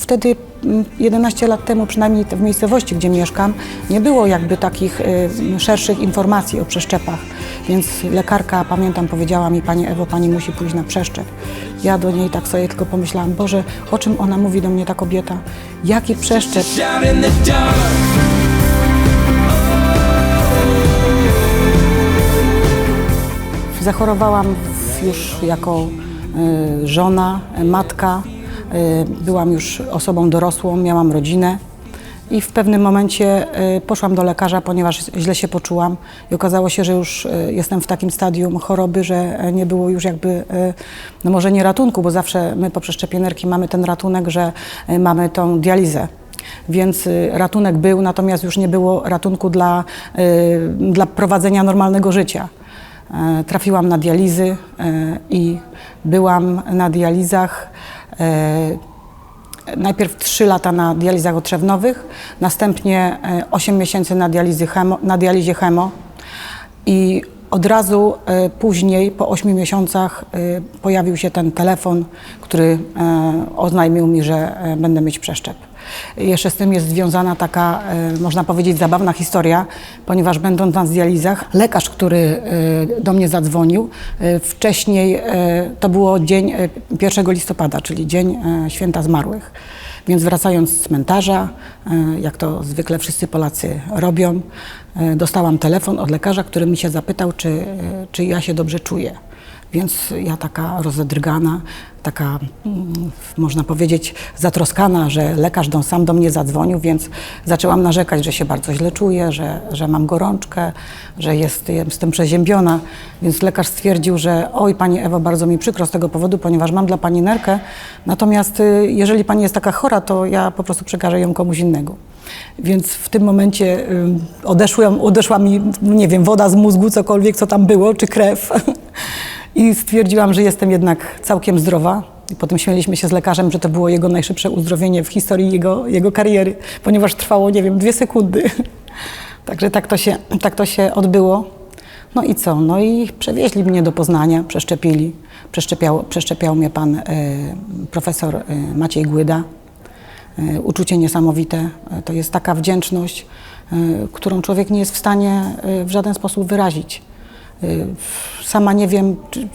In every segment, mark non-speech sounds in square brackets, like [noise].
Wtedy mm, 11 lat temu, przynajmniej w miejscowości, gdzie mieszkam, nie było jakby takich y, szerszych informacji o przeszczepach. Więc lekarka, pamiętam, powiedziała mi, Pani Ewo, Pani musi pójść na przeszczep. Ja do niej tak sobie tylko pomyślałam, Boże, o czym ona mówi do mnie ta kobieta? Jaki przeszczep? Zachorowałam już jako y, żona, matka. Y, byłam już osobą dorosłą, miałam rodzinę. I w pewnym momencie y, poszłam do lekarza, ponieważ źle się poczułam i okazało się, że już y, jestem w takim stadium choroby, że nie było już jakby, no może nie ratunku, bo zawsze my po przeszczepionerki mamy ten ratunek, że mamy tą dializę. Więc ratunek był, natomiast już nie było ratunku dla, dla prowadzenia normalnego życia. E, Trafiłam na dializy e, i byłam na dializach. E, Najpierw 3 lata na dializach otrzewnowych, następnie e, 8 miesięcy na, chemo, na dializie chemo i od razu e, później, po 8 miesiącach, e, pojawił się ten telefon, który e, oznajmił mi, że e, będę mieć przeszczep. Jeszcze z tym jest związana taka, e, można powiedzieć, zabawna historia, ponieważ będąc na dializach, lekarz, który e, do mnie zadzwonił, e, wcześniej to było dzień e, 1 listopada, czyli dzień święta zmarłych. Więc wracając z cmentarza, jak to zwykle wszyscy Polacy robią, dostałam telefon od lekarza, który mi się zapytał, czy, e, czy ja się dobrze czuję. Więc ja taka rozedrgana, taka, mm, można powiedzieć, zatroskana, że lekarz sam do mnie zadzwonił, więc zaczęłam narzekać, że się bardzo źle czuję, że, że mam gorączkę, że jest, jestem przeziębiona. Więc lekarz stwierdził, że oj, Pani Ewo, bardzo mi przykro z tego powodu, ponieważ mam dla Pani nerkę, natomiast y, jeżeli Pani jest taka chora, to ja po prostu przekażę ją komuś innego. Więc w tym momencie y, odeszłem, odeszła mi, nie wiem, woda z mózgu, cokolwiek, co tam było, czy krew. [laughs] I stwierdziłam, że jestem jednak całkiem zdrowa. I potem śmieliśmy się z lekarzem, że to było jego najszybsze uzdrowienie w historii jego, jego kariery, ponieważ trwało, nie wiem, dwie sekundy. [laughs] Także tak to, się, tak to się odbyło. No i co? No i przewieźli mnie do Poznania, przeszczepili. Przeszczepiał, przeszczepiał mnie pan e, profesor e, Maciej Głyda. E, uczucie niesamowite. To jest taka wdzięczność, którą człowiek nie jest w stanie e, w żaden sposób wyrazić. E, Sama nie wiem, czy,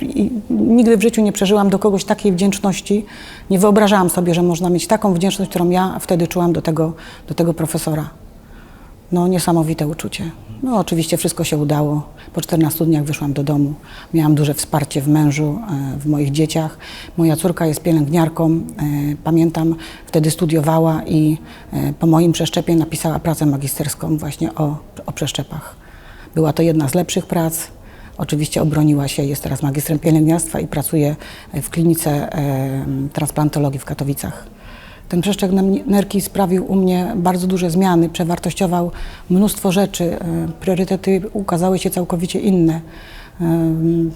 nigdy w życiu nie przeżyłam do kogoś takiej wdzięczności. Nie wyobrażałam sobie, że można mieć taką wdzięczność, którą ja wtedy czułam do tego, do tego profesora. No niesamowite uczucie. No oczywiście wszystko się udało. Po 14 dniach wyszłam do domu. Miałam duże wsparcie w mężu, e, w moich dzieciach. Moja córka jest pielęgniarką. e, Pamiętam, wtedy studiowała i e, po moim przeszczepie napisała pracę magisterską właśnie o, o przeszczepach. Była to jedna z lepszych prac. Oczywiście obroniła się, jest teraz magistrem pielęgniarstwa i pracuje w klinice transplantologii w Katowicach. Ten przeszczep nerki sprawił u mnie bardzo duże zmiany, przewartościował mnóstwo rzeczy. e, Priorytety ukazały się całkowicie inne. Em,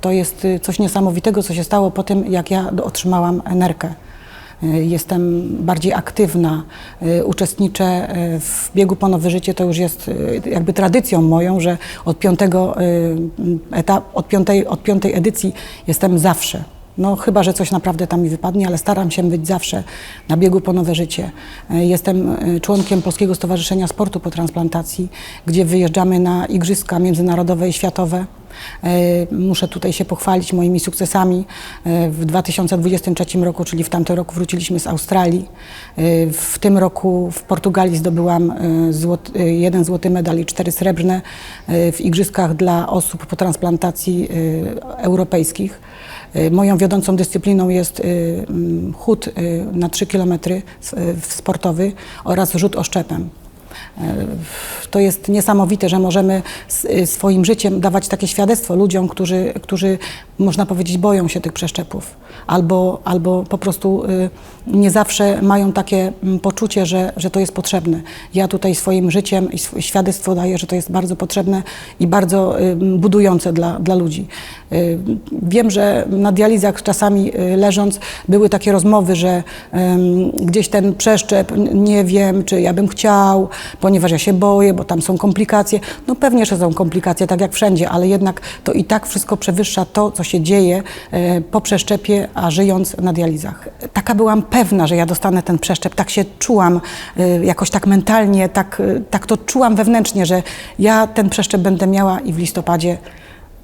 To jest y, coś niesamowitego, co się stało po tym, jak ja otrzymałam nerkę. E, Jestem bardziej aktywna, e, uczestniczę e, w biegu po nowe życie. To już jest e, jakby tradycją moją, że od, piątego, e, etap, od, piątej, od piątej edycji jestem zawsze. No chyba, że coś naprawdę tam mi wypadnie, ale staram się być zawsze na biegu po nowe życie. E, Jestem e, członkiem Polskiego Stowarzyszenia Sportu po Transplantacji, gdzie wyjeżdżamy na igrzyska międzynarodowe i światowe. E, Muszę tutaj się pochwalić moimi sukcesami. W 2023 roku, czyli w tamtym roku wróciliśmy z Australii. W tym roku w Portugalii zdobyłam złot, e, jeden złoty medal i cztery srebrne w igrzyskach dla osób po transplantacji europejskich. E, Moją wiodącą dyscypliną jest e, mm, chód e, na 3 km sportowy oraz rzut oszczepem. To jest niesamowite, że możemy y, swoim życiem dawać takie świadectwo ludziom, którzy, którzy można powiedzieć, boją się tych przeszczepów, albo, albo po prostu y, nie zawsze mają takie mm, poczucie, że, że to jest potrzebne. Ja tutaj swoim życiem świadectwo daję, że to jest bardzo potrzebne i bardzo y, budujące dla, dla ludzi. Y, Wiem, że na dializach czasami y, leżąc były takie rozmowy, że gdzieś ten przeszczep, nie wiem, czy ja bym chciał, ponieważ ja się boję, bo tam są komplikacje. No pewnie, że są komplikacje, tak jak wszędzie, ale jednak to i tak wszystko przewyższa to, co się dzieje e, po przeszczepie, a żyjąc na dializach. Taka byłam pewna, że ja dostanę ten przeszczep, tak się czułam e, jakoś tak mentalnie, tak, e, tak to czułam wewnętrznie, że ja ten przeszczep będę miała i w listopadzie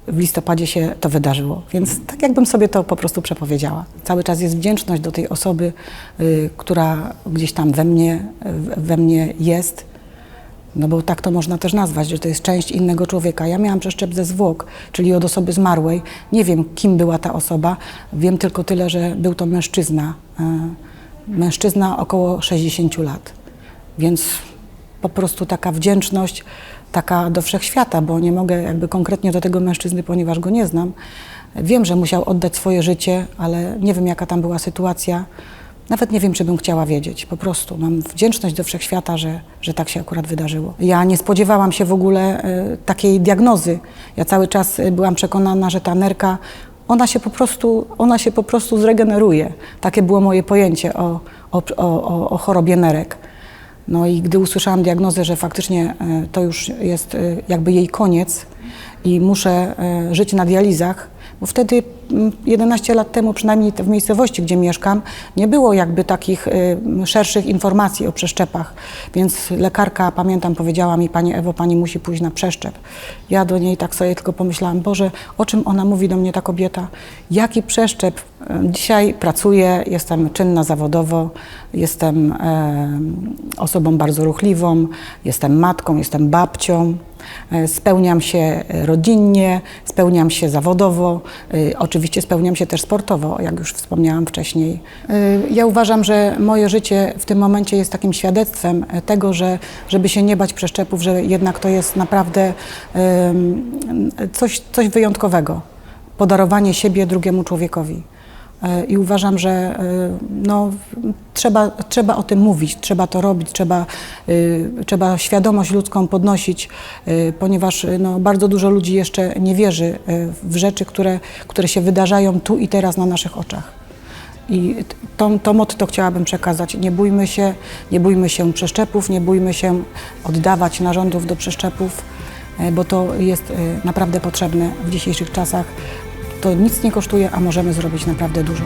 w listopadzie się to wydarzyło, więc tak jakbym sobie to po prostu przepowiedziała. Cały czas jest wdzięczność do tej osoby, y, która gdzieś tam we mnie, we mnie jest, no bo tak to można też nazwać, że to jest część innego człowieka. Ja miałam przeszczep ze zwłok, czyli od osoby zmarłej. Nie wiem, kim była ta osoba, wiem tylko tyle, że był to mężczyzna. y, Mężczyzna około 60 lat, więc po prostu taka wdzięczność, taka do wszechświata, bo nie mogę jakby konkretnie do tego mężczyzny, ponieważ go nie znam. Wiem, że musiał oddać swoje życie, ale nie wiem, jaka tam była sytuacja. Nawet nie wiem, czy bym chciała wiedzieć. Po prostu mam wdzięczność do wszechświata, że, że tak się akurat wydarzyło. Ja nie spodziewałam się w ogóle e, takiej diagnozy. Ja cały czas e, byłam przekonana, że ta nerka, ona się po prostu, ona się po prostu zregeneruje. Takie było moje pojęcie o, o, o, o chorobie nerek. No i gdy usłyszałam diagnozę, że faktycznie e, to już jest e, jakby jej koniec i muszę e, żyć na dializach, bo wtedy mm, 11 lat temu, przynajmniej w miejscowości, gdzie mieszkam, nie było jakby takich szerszych informacji o przeszczepach. Więc lekarka, pamiętam, powiedziała mi, Pani Ewo, Pani musi pójść na przeszczep. Ja do niej tak sobie tylko pomyślałam, Boże, o czym ona mówi do mnie, ta kobieta? Jaki przeszczep? Dzisiaj pracuję, jestem czynna zawodowo, jestem e, osobą bardzo ruchliwą, jestem matką, jestem babcią, e, spełniam się rodzinnie, spełniam się zawodowo, e, oczywiście spełniam się też sportowo, jak już wspomniałam wcześniej. Ja uważam, że moje życie w tym momencie jest takim świadectwem tego, że żeby się nie bać przeszczepów, że jednak to jest naprawdę coś, coś wyjątkowego. Podarowanie siebie drugiemu człowiekowi. E, I uważam, że e, no, trzeba, trzeba o tym mówić, trzeba to robić, trzeba, y, trzeba świadomość ludzką podnosić, ponieważ no, bardzo dużo ludzi jeszcze nie wierzy w rzeczy, które, które się wydarzają tu i teraz na naszych oczach. I to, to motto chciałabym przekazać. Nie bójmy się, nie bójmy się przeszczepów, nie bójmy się oddawać narządów do przeszczepów, e, bo to jest e, naprawdę potrzebne w dzisiejszych czasach. To nic nie kosztuje, a możemy zrobić naprawdę dużo.